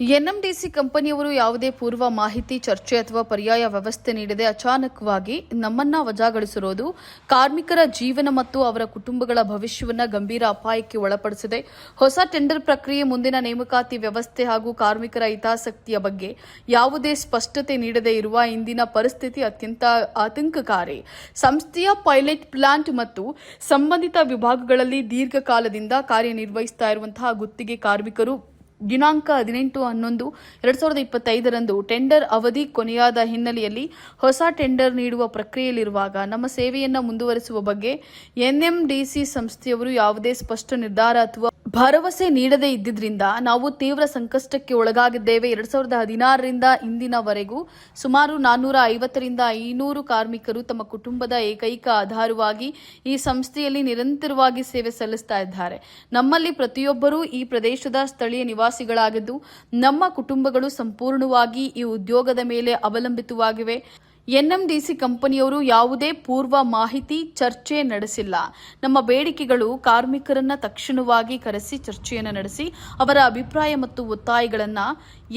NMDC ಕಂಪನಿಯವರು ಯಾವುದೇ ಪೂರ್ವ ಮಾಹಿತಿ, ಚರ್ಚೆ ಅಥವಾ ಪರ್ಯಾಯ ವ್ಯವಸ್ಥೆ ನೀಡದೆ ಅಚಾನಕವಾಗಿ ನಮ್ಮನ್ನ ವಜಾಗೊಳಿಸಿರುವುದು ಕಾರ್ಮಿಕರ ಜೀವನ ಮತ್ತು ಅವರ ಕುಟುಂಬಗಳ ಭವಿಷ್ಯವನ್ನು ಗಂಭೀರ ಅಪಾಯಕ್ಕೆ ಒಳಪಡಿಸಿದೆ. ಹೊಸ ಟೆಂಡರ್ ಪ್ರಕ್ರಿಯೆ ಮುಂದಿನ ನೇಮಕಾತಿ ವ್ಯವಸ್ಥೆ ಹಾಗೂ ಕಾರ್ಮಿಕರ ಹಿತಾಸಕ್ತಿಯ ಬಗ್ಗೆ ಯಾವುದೇ ಸ್ಪಷ್ಟತೆ ನೀಡದೇ ಇರುವ ಇಂದಿನ ಪರಿಸ್ಥಿತಿ ಅತ್ಯಂತ ಆತಂಕಕಾರಿ. ಸಂಸ್ಥೆಯ ಪೈಲಟ್ ಪ್ಲಾಂಟ್ ಮತ್ತು ಸಂಬಂಧಿತ ವಿಭಾಗಗಳಲ್ಲಿ ದೀರ್ಘಕಾಲದಿಂದ ಕಾರ್ಯನಿರ್ವಹಿಸುತ್ತಿರುವಂತಹ ಗುತ್ತಿಗೆ ಕಾರ್ಮಿಕರು ದಿನಾಂಕ ಹದಿನೆಂಟು ಹನ್ನೊಂದು, ಎರಡ್ ಸಾವಿರದ ಇಪ್ಪತ್ತೈದರಂದು ಟೆಂಡರ್ ಅವಧಿ ಕೊನೆಯಾದ ಹಿನ್ನೆಲೆಯಲ್ಲಿ ಹೊಸ ಟೆಂಡರ್ ನೀಡುವ ಪ್ರಕ್ರಿಯೆಯಲ್ಲಿರುವಾಗ ನಮ್ಮ ಸೇವೆಯನ್ನು ಮುಂದುವರಿಸುವ ಬಗ್ಗೆ ಎನ್ಎಂಡಿಸಿ ಸಂಸ್ಥೆಯವರು ಯಾವುದೇ ಸ್ಪಷ್ಟ ನಿರ್ಧಾರ ಅಥವಾ ಭರವಸೆ ನೀಡದೇ ಇದ್ದಿದ್ರಿಂದ ನಾವು ತೀವ್ರ ಸಂಕಷ್ಟಕ್ಕೆ ಒಳಗಾಗಿದ್ದೇವೆ. ಎರಡ್ ಸಾವಿರದ ಹದಿನಾರರಿಂದ ಇಂದಿನವರೆಗೂ ಸುಮಾರು ನಾನ್ನೂರ ಐವತ್ತರಿಂದ ಐನೂರು ಕಾರ್ಮಿಕರು ತಮ್ಮ ಕುಟುಂಬದ ಏಕೈಕ ಆಧಾರವಾಗಿ ಈ ಸಂಸ್ಥೆಯಲ್ಲಿ ನಿರಂತರವಾಗಿ ಸೇವೆ ಸಲ್ಲಿಸ್ತಾ ಇದ್ದಾರೆ. ನಮ್ಮಲ್ಲಿ ಪ್ರತಿಯೊಬ್ಬರೂ ಈ ಪ್ರದೇಶದ ಸ್ಥಳೀಯ ನಿವಾಸಿಗಳಾಗಿದ್ದು, ನಮ್ಮ ಕುಟುಂಬಗಳು ಸಂಪೂರ್ಣವಾಗಿ ಈ ಉದ್ಯೋಗದ ಮೇಲೆ ಅವಲಂಬಿತವಾಗಿವೆ. ಎನ್ಎಂಡಿಸಿ ಕಂಪನಿಯವರು ಯಾವುದೇ ಪೂರ್ವ ಮಾಹಿತಿ ಚರ್ಚೆ ನಡೆಸಿಲ್ಲ. ನಮ್ಮ ಬೇಡಿಕೆಗಳು ಕಾರ್ಮಿಕರನ್ನ ತಕ್ಷಣವಾಗಿ ಕರೆಸಿ ಚರ್ಚೆಯನ್ನು ನಡೆಸಿ ಅವರ ಅಭಿಪ್ರಾಯ ಮತ್ತು ಒತ್ತಾಯಗಳನ್ನ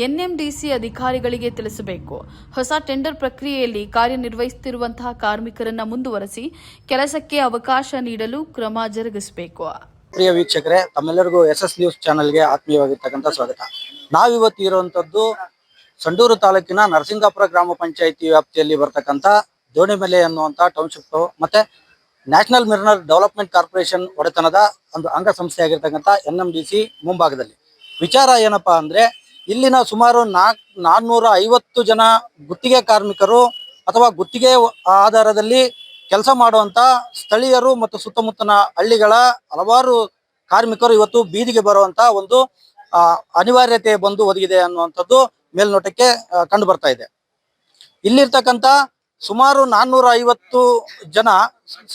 ಎನ್ಎಂಡಿಸಿ ಅಧಿಕಾರಿಗಳಿಗೆ ತಿಳಿಸಬೇಕು. ಹೊಸ ಟೆಂಡರ್ ಪ್ರಕ್ರಿಯೆಯಲ್ಲಿ ಕಾರ್ಯನಿರ್ವಹಿಸುತ್ತಿರುವಂತಹ ಕಾರ್ಮಿಕರನ್ನ ಮುಂದುವರೆಸಿ ಕೆಲಸಕ್ಕೆ ಅವಕಾಶ ನೀಡಲು ಕ್ರಮ ಜರುಗಿಸಬೇಕು. ಪ್ರಿಯ ವೀಕ್ಷಕರೇ, ತಮ್ಮೆಲ್ಲರಿಗೂ ಎಸ್ ಎಸ್ ನ್ಯೂಸ್ ಚಾನೆಲ್ಗೆ ಆತ್ಮೀಯವಾಗಿರ್ತಕ್ಕಂಥ ಸ್ವಾಗತ. ನಾವಿವತ್ತು ಇರುವಂತದ್ದು ಸಂಡೂರು ತಾಲೂಕಿನ ನರಸಿಂಗಾಪುರ ಗ್ರಾಮ ಪಂಚಾಯಿತಿ ವ್ಯಾಪ್ತಿಯಲ್ಲಿ ಬರ್ತಕ್ಕಂಥ ದೋಣಿಮೆಲೆ ಅನ್ನುವಂಥ ಟೌನ್ಶಿಪ್ ಮತ್ತೆ ನ್ಯಾಷನಲ್ ಮಿರ್ನರ್ ಡೆವಲಪ್ಮೆಂಟ್ ಕಾರ್ಪೊರೇಷನ್ ಒಡೆತನದ ಒಂದು ಅಂಗಸಂಸ್ಥೆ ಆಗಿರ್ತಕ್ಕಂಥ ಎನ್ ಎಂ ಡಿ ಸಿ ಮುಂಭಾಗದಲ್ಲಿ. ವಿಚಾರ ಏನಪ್ಪಾ ಅಂದ್ರೆ, ಇಲ್ಲಿನ ಸುಮಾರು ನಾಕ್, ನಾನ್ನೂರ ಐವತ್ತು ಜನ ಗುತ್ತಿಗೆ ಕಾರ್ಮಿಕರು ಅಥವಾ ಗುತ್ತಿಗೆ ಆಧಾರದಲ್ಲಿ ಕೆಲಸ ಮಾಡುವಂತ ಸ್ಥಳೀಯರು ಮತ್ತು ಸುತ್ತಮುತ್ತಲ ಹಳ್ಳಿಗಳ ಹಲವಾರು ಕಾರ್ಮಿಕರು ಇವತ್ತು ಬೀದಿಗೆ ಬರುವಂತ ಒಂದು ಅನಿವಾರ್ಯತೆ ಬಂದು ಒದಗಿದೆ ಅನ್ನುವಂಥದ್ದು ಮೇಲ್ನೋಟಕ್ಕೆ ಕಂಡು ಬರ್ತಾ ಇದೆ. ಇಲ್ಲಿರ್ತಕ್ಕಂಥ ಸುಮಾರು ನಾನ್ನೂರ ಐವತ್ತು ಜನ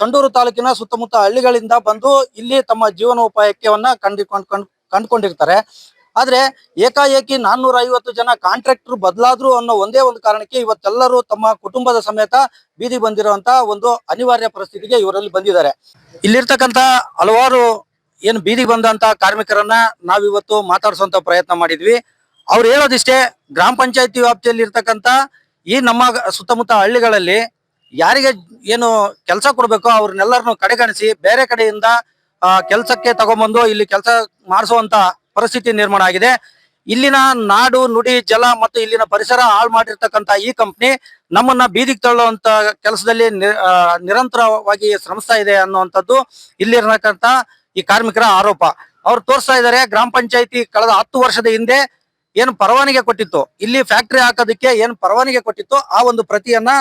ಸಂಡೂರು ತಾಲೂಕಿನ ಸುತ್ತಮುತ್ತ ಹಳ್ಳಿಗಳಿಂದ ಬಂದು ಇಲ್ಲಿ ತಮ್ಮ ಜೀವನೋಪಾಯಕ್ಯವನ್ನ ಕಂಡುಕೊಂಡ್, ಕಂಡು, ಕಂಡುಕೊಂಡಿರ್ತಾರೆ. ಆದ್ರೆ ಏಕಾಏಕಿ ನಾನ್ನೂರ ಐವತ್ತು ಜನ ಕಾಂಟ್ರಾಕ್ಟರ್ ಬದಲಾದ್ರು ಅನ್ನೋ ಒಂದೇ ಒಂದು ಕಾರಣಕ್ಕೆ ಇವತ್ತೆಲ್ಲರೂ ತಮ್ಮ ಕುಟುಂಬದ ಸಮೇತ ಬೀದಿ ಬಂದಿರುವಂತ ಒಂದು ಅನಿವಾರ್ಯ ಪರಿಸ್ಥಿತಿಗೆ ಇವರಲ್ಲಿ ಬಂದಿದ್ದಾರೆ. ಇಲ್ಲಿರ್ತಕ್ಕಂಥ ಹಲವಾರು ಏನು ಬೀದಿಗೆ ಬಂದಂತ ಕಾರ್ಮಿಕರನ್ನ ನಾವಿವತ್ತು ಮಾತಾಡಿಸುವಂತ ಪ್ರಯತ್ನ ಮಾಡಿದ್ವಿ. ಅವ್ರು ಹೇಳೋದಿಷ್ಟೇ, ಗ್ರಾಮ ಪಂಚಾಯತಿ ವ್ಯಾಪ್ತಿಯಲ್ಲಿ ಇರ್ತಕ್ಕಂಥ ಈ ನಮ್ಮ ಸುತ್ತಮುತ್ತ ಹಳ್ಳಿಗಳಲ್ಲಿ ಯಾರಿಗೆ ಏನು ಕೆಲಸ ಕೊಡಬೇಕು ಅವ್ರನ್ನೆಲ್ಲರನ್ನು ಕಡೆಗಣಿಸಿ ಬೇರೆ ಕಡೆಯಿಂದ ಕೆಲಸಕ್ಕೆ ತಗೊಂಬಂದು ಇಲ್ಲಿ ಕೆಲಸ ಮಾಡಿಸುವಂತ ಪರಿಸ್ಥಿತಿ ನಿರ್ಮಾಣ ಆಗಿದೆ. ಇಲ್ಲಿನ ನಾಡು, ನುಡಿ, ಜಲ ಮತ್ತು ಇಲ್ಲಿನ ಪರಿಸರ ಹಾಳು ಮಾಡಿರ್ತಕ್ಕಂಥ ಈ ಕಂಪ್ನಿ ನಮ್ಮನ್ನ ಬೀದಿಗೆ ತಳ್ಳುವಂತ ಕೆಲಸದಲ್ಲಿ ನಿರಂತರವಾಗಿ ಶ್ರಮಿಸ್ತಾ ಇದೆ ಅನ್ನುವಂಥದ್ದು ಇಲ್ಲಿರ್ತಕ್ಕಂಥ ಈ ಕಾರ್ಮಿಕರ ಆರೋಪ. ಅವ್ರು ತೋರಿಸ್ತಾ ಇದ್ದಾರೆ, ಗ್ರಾಮ ಪಂಚಾಯತಿ ಕಳೆದ ಹತ್ತು ವರ್ಷದ ಹಿಂದೆ ಏನು ಪರವಾನಿಗೆ ಕೊಟ್ಟಿತ್ತು, ಇಲ್ಲಿ ಫ್ಯಾಕ್ಟರಿ ಹಾಕೋದಕ್ಕೆ ಏನು ಪರವಾನಿಗೆ ಕೊಟ್ಟಿತ್ತು, ಆ ಒಂದು ಪ್ರತಿಯನ್ನ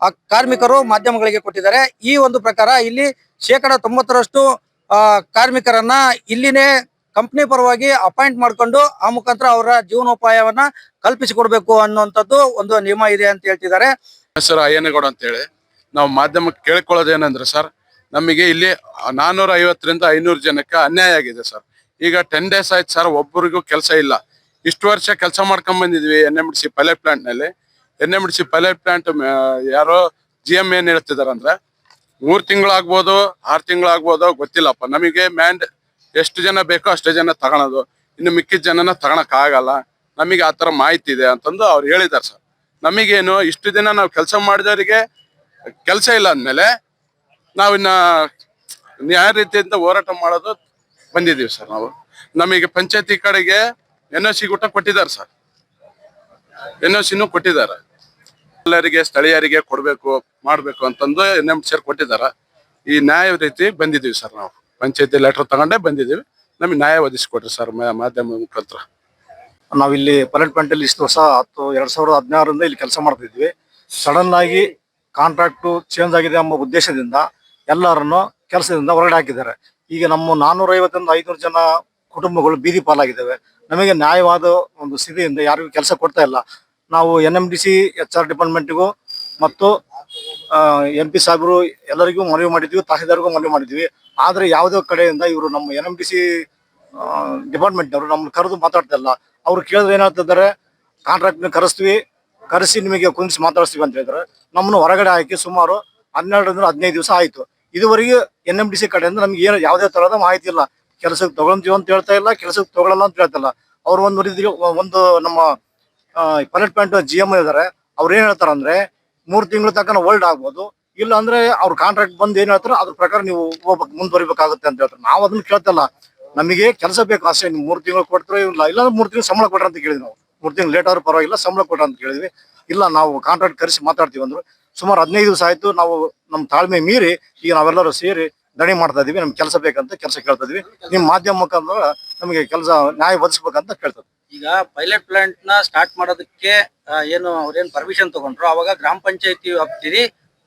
ಆ ಕಾರ್ಮಿಕರು ಮಾಧ್ಯಮಗಳಿಗೆ ಕೊಟ್ಟಿದ್ದಾರೆ. ಈ ಒಂದು ಪ್ರಕಾರ ಇಲ್ಲಿ ಶೇಕಡ ತೊಂಬತ್ತರಷ್ಟು ಕಾರ್ಮಿಕರನ್ನ ಇಲ್ಲಿನೇ ಕಂಪ್ನಿ ಪರವಾಗಿ ಅಪಾಯಿಂಟ್ ಮಾಡ್ಕೊಂಡು ಆ ಮುಖಾಂತರ ಅವರ ಜೀವನೋಪಾಯವನ್ನ ಕಲ್ಪಿಸಿಕೊಡ್ಬೇಕು ಅನ್ನುವಂಥದ್ದು ಒಂದು ನಿಯಮ ಇದೆ ಅಂತ ಹೇಳ್ತಿದ್ದಾರೆ. ಸರ್, ಅಯ್ಯನಗೌಡ ಅಂತೇಳಿ. ನಾವು ಮಾಧ್ಯಮಕ್ಕೆ ಕೇಳ್ಕೊಳ್ಳೋದೇನಂದ್ರೆ ಸರ್, ನಮಗೆ ಇಲ್ಲಿ ನಾನೂರ ಐವತ್ತರಿಂದ ಐನೂರು ಜನಕ್ಕೆ ಅನ್ಯಾಯ ಆಗಿದೆ ಸರ್. ಈಗ ಟೆನ್ ಡೇಸ್ ಆಯ್ತು ಸರ್, ಒಬ್ಬರಿಗೂ ಕೆಲಸ ಇಲ್ಲ. ಇಷ್ಟು ವರ್ಷ ಕೆಲಸ ಮಾಡ್ಕೊಂಡ್ ಬಂದಿದ್ವಿ N M D C pilot ಪ್ಲಾಂಟ್ನಲ್ಲಿ. N M D C pilot plant ಯಾರೋ ಜಿ ಎಂ ಏನ್ ಹೇಳ್ತಿದಾರೆ ಅಂದ್ರೆ, ಮೂರ್ ತಿಂಗಳಾಗ್ಬೋದು, ಆರ್ ತಿಂಗಳಾಗ್ಬೋದು ಗೊತ್ತಿಲ್ಲಪ್ಪ. ನಮಗೆ ಮ್ಯಾಂಡ್ ಎಷ್ಟು ಜನ ಬೇಕೋ ಅಷ್ಟು ಜನ ತಗೊಳೋದು. ಇನ್ನು ಮಿಕ್ಕಿದ ಜನನ ತಗೊಳಕ್ ಆಗಲ್ಲ. ನಮಗೆ ಆ ತರ ಮಾಹಿತಿ ಇದೆ ಅಂತಂದು ಅವ್ರು ಹೇಳಿದಾರೆ ಸರ್. ನಮಗೇನು, ಇಷ್ಟು ದಿನ ನಾವು ಕೆಲಸ ಮಾಡಿದವರಿಗೆ ಕೆಲಸ ಇಲ್ಲ ಅಂದ್ಮೇಲೆ ನಾವಿನ್ನ ಯಾವ ರೀತಿಯಿಂದ ಹೋರಾಟ ಮಾಡೋದು ಬಂದಿದ್ದೀವಿ ಸರ್ ನಾವು. ನಮಗೆ ಪಂಚಾಯತಿ ಕಡೆಗೆ ಎನ್ ಒ ಸಿ ಗುಟ್ಟ ಕೊಟ್ಟಿದ್ದಾರೆ ಸರ್. ಎನ್ ಒ ಸಿನೂ ಕೊಟ್ಟಿದ್ದಾರೆ. ಎಲ್ಲರಿಗೆ, ಸ್ಥಳೀಯರಿಗೆ ಕೊಡಬೇಕು, ಮಾಡಬೇಕು ಅಂತಂದು ಎನ್ ಎಂ ಸರ್ ಕೊಟ್ಟಿದ್ದಾರೆ. ಈ ನ್ಯಾಯ ರೀತಿ ಬಂದಿದ್ದೀವಿ ಸರ್ ನಾವು. ಪಂಚಾಯತಿ ಲೆಟರ್ ತಗೊಂಡೇ ಬಂದಿದ್ದೀವಿ. ನಮಗೆ ನ್ಯಾಯ ಒದಗಿಸ್ಕೊಡ್ರಿ ಸರ್ ಮಾಧ್ಯಮ ಮುಖಾಂತರ. ನಾವಿಲ್ಲಿ ಪ್ಲಾಂಟ್ ಅಲ್ಲಿ ಇಷ್ಟು ವರ್ಷ ಹತ್ತು, ಎರಡ್ ಸಾವಿರದ ಹದಿನಾರರಿಂದ ಇಲ್ಲಿ ಕೆಲಸ ಮಾಡ್ತಿದ್ವಿ. ಸಡನ್ ಆಗಿ ಕಾಂಟ್ರಾಕ್ಟ್ ಚೇಂಜ್ ಆಗಿದೆ ಎಂಬ ಉದ್ದೇಶದಿಂದ ಎಲ್ಲರನ್ನು ಕೆಲಸದಿಂದ ಹೊರಗಡೆ ಹಾಕಿದ್ದಾರೆ. ಈಗ ನಮ್ಮ ನಾನ್ನೂರ ಐವತ್ತರಿಂದ ಐನೂರು ಜನ ಕುಟುಂಬಗಳು ಬೀದಿ ಪಾಲಾಗಿದ್ದಾವೆ. ನಮಗೆ ನ್ಯಾಯವಾದ ಒಂದು ಸ್ಥಿತಿಯಿಂದ ಯಾರಿಗೂ ಕೆಲಸ ಕೊಡ್ತಾ ಇಲ್ಲ. ನಾವು N M D C H R ಡಿಪಾರ್ಟ್ಮೆಂಟ್ಗೂ ಮತ್ತು ಎಂ ಪಿ ಸಾಹೇಬರು ಎಲ್ಲರಿಗೂ ಮನವಿ ಮಾಡಿದ್ವಿ, ತಹಸೀಲ್ದಾರ್ಗೂ ಮನವಿ ಮಾಡಿದ್ವಿ. ಆದ್ರೆ ಯಾವುದೋ ಕಡೆಯಿಂದ ಇವರು ನಮ್ಮ ಎನ್ ಎಂ ಡಿ ಸಿ ಡಿಪಾರ್ಟ್ಮೆಂಟ್ನವರು ನಮ್ಮನ್ನು ಕರೆದು ಮಾತಾಡ್ತಾ ಇಲ್ಲ. ಅವ್ರು ಕೇಳಿದ್ರೆ ಏನಾಗ್ತಿದ್ದಾರೆ ಕಾಂಟ್ರಾಕ್ಟ್ನ ಕರೆಸ್ತೀವಿ, ಕರೆಸಿ ನಿಮಗೆ ಕುಂದಿಸಿ ಮಾತಾಡಿಸ್ತೀವಿ ಅಂತ ಹೇಳಿದ್ರೆ ನಮ್ಮನ್ನು ಹೊರಗಡೆ ಹಾಕಿ ಸುಮಾರು ಹನ್ನೆರಡರಿಂದ ಹದಿನೈದು ದಿವಸ ಆಯಿತು. ಇದುವರೆಗೆ ಎನ್ ಎಂ ಡಿ ಸಿ ಕಡೆಯಿಂದ ನಮ್ಗೆ ಏನು ಯಾವುದೇ ತರಹದ ಮಾಹಿತಿ ಇಲ್ಲ. ಕೆಲಸಕ್ಕೆ ತಗೊಂತೀವಿ ಅಂತ ಹೇಳ್ತಾ ಇಲ್ಲ ಕೆಲಸಕ್ಕೆ ತಗೊಳಲ್ಲ ಅಂತ ಹೇಳ್ತಾ ಇಲ್ಲ. ಅವ್ರು ಒಂದು ರೀತಿ ಒಂದು ನಮ್ಮ ಪೈಲಟ್ ಪ್ಯಾಂಟ್ ಜಿ ಎಂ ಇದಾರೆ, ಅವ್ರು ಏನ್ ಹೇಳ್ತಾರೆ ಅಂದ್ರೆ ಮೂರ್ ತಿಂಗಳ ತನಕ ಹೋಲ್ಡ್ ಆಗ್ಬೋದು. ಇಲ್ಲ ಅಂದ್ರೆ ಅವ್ರ ಕಾಂಟ್ರಾಕ್ಟ್ ಬಂದು ಏನ್ ಹೇಳ್ತಾರೋ, ಅದ್ರ ಪ್ರಕಾರ ನೀವು ಹೋಗ್ಬೇಕು ಮುಂದುವರಿಬೇಕಾಗುತ್ತೆ ಅಂತ ಹೇಳ್ತಾರೆ. ನಾವು ಅದನ್ನ ಕೇಳ್ತಲ್ಲ ನಮಗೆ ಕೆಲಸ ಬೇಕು ಅಷ್ಟೇ, ನೀವು ಮೂರು ತಿಂಗಳು ಕೊಡ್ತಾರೆ ಇಲ್ಲ ಇಲ್ಲ ಮೂರು ತಿಂಗಳು ಸಂಬಳ ಕೊಡ್ರಿ ಅಂತ ಕೇಳಿದ್ವಿ ನಾವು. ಮೂರು ತಿಂಗಳು ಲೇಟ್ ಆದ್ರೂ ಪರವಾಗಿಲ್ಲ, ಸಂಬಳ ಕೊಡ್ರಿ ಅಂತ ಕೇಳಿದ್ವಿ. ಇಲ್ಲ, ನಾವು ಕಾಂಟ್ರಾಕ್ಟ್ ಕರೆಸಿ ಮಾತಾಡ್ತೀವಿ ಅಂದ್ರು. ಸುಮಾರು ಹದಿನೈದು ದಿವಸ ಆಯ್ತು, ನಾವು ನಮ್ಮ ತಾಳ್ಮೆ ಮೀರಿ, ಈಗ ನಾವೆಲ್ಲರೂ ಸೇರಿ ದಣಿ ಮಾಡ್ತಾ ಇದೀವಿ ನಮ್ಗೆ ಕೆಲಸ ಬೇಕಂತ ಕೆಲಸ ಕೇಳ್ತಾ ಇದೀವಿ. ನಿಮ್ ಮಾಧ್ಯಮ ಮುಖಾಂತರ ನಮಗೆ ಕೆಲಸ ನ್ಯಾಯ ಒದಗಿಸ್ಬೇಕಂತ ಕೇಳ್ತದೆ ಈಗ ಪೈಲಟ್ ಪ್ಲಾಂಟ್ನ ಸ್ಟಾರ್ಟ್ ಮಾಡೋದಕ್ಕೆ ಏನು ಅವ್ರೇನ್ ಪರ್ಮಿಷನ್ ತಗೊಂಡ್ರು ಅವಾಗ ಗ್ರಾಮ ಪಂಚಾಯತಿ ವ್ಯಾಪ್ತಿಲಿ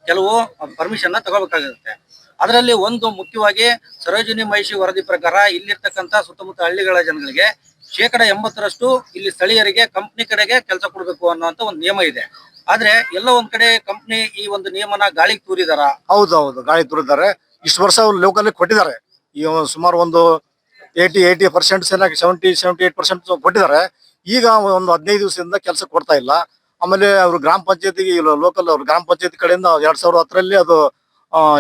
ಕೆಲವು ಪರ್ಮಿಷನ್ನ ತಗೋಬೇಕಾಗುತ್ತೆ ಅದರಲ್ಲಿ ಒಂದು ಮುಖ್ಯವಾಗಿ ಸರೋಜಿನಿ ಮಹಿಷಿ ವರದಿ ಪ್ರಕಾರ ಇಲ್ಲಿರ್ತಕ್ಕಂಥ ಸುತ್ತಮುತ್ತ ಹಳ್ಳಿಗಳ ಜನಗಳಿಗೆ ಶೇಕಡ ಎಂಬತ್ತರಷ್ಟು ಇಲ್ಲಿ ಸ್ಥಳೀಯರಿಗೆ ಕಂಪ್ನಿ ಕಡೆಗೆ ಕೆಲಸ ಕೊಡಬೇಕು ಅನ್ನುವಂತ ಒಂದು ನಿಯಮ ಇದೆ. ಆದ್ರೆ ಎಲ್ಲ ಒಂದ್ ಕಡೆ ಕಂಪ್ನಿ ಈ ಒಂದು ನಿಯಮನ ಗಾಳಿಗೆ ತೂರಿದಾರ? ಹೌದು ಹೌದು ಗಾಳಿ ತುರಿದ್ದಾರೆ. ಇಷ್ಟು ವರ್ಷ ಅವ್ರು ಲೋಕಲ್ ಕೊಟ್ಟಿದ್ದಾರೆ. ಈ ಸುಮಾರು ಒಂದು eighty eighty percent seventy seventy eight percent ಕೊಟ್ಟಿದ್ದಾರೆ. ಈಗ ಒಂದು ಹದಿನೈದು ದಿವಸದಿಂದ ಕೆಲಸ ಕೊಡ್ತಾ ಇಲ್ಲ. ಆಮೇಲೆ ಅವರು ಗ್ರಾಮ ಪಂಚಾಯತಿಗೆ ಲೋಕಲ್ ಅವ್ರು ಗ್ರಾಮ ಪಂಚಾಯತಿ ಕಡೆಯಿಂದ ಎರಡ್ ಸಾವಿರದ ಹತ್ತರಲ್ಲಿ ಅದು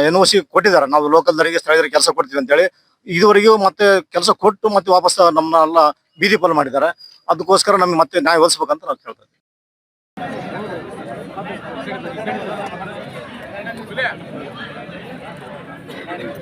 ಎನ್ ಒ ಸಿ ಕೊಟ್ಟಿದ್ದಾರೆ. ನಾವು ಲೋಕಲ್ದವರಿಗೆ ಸ್ಥಳೀಯರಿಗೆ ಕೆಲಸ ಕೊಡ್ತೀವಿ ಅಂತೇಳಿ. ಇದುವರೆಗೂ ಮತ್ತೆ ಕೆಲಸ ಕೊಟ್ಟು ಮತ್ತೆ ವಾಪಸ್ ನಮ್ಮನ್ನೆಲ್ಲ ಬೀದಿ ಪಾಲು ಮಾಡಿದ್ದಾರೆ. ಅದಕ್ಕೋಸ್ಕರ ನಮ್ಗೆ ಮತ್ತೆ ನ್ಯಾಯ ಒಲಿಸ್ಬೇಕಂತ ನಾವು ಕೇಳ್ತಾ ಇದ್ದೀವಿ. ಬೇಕೇ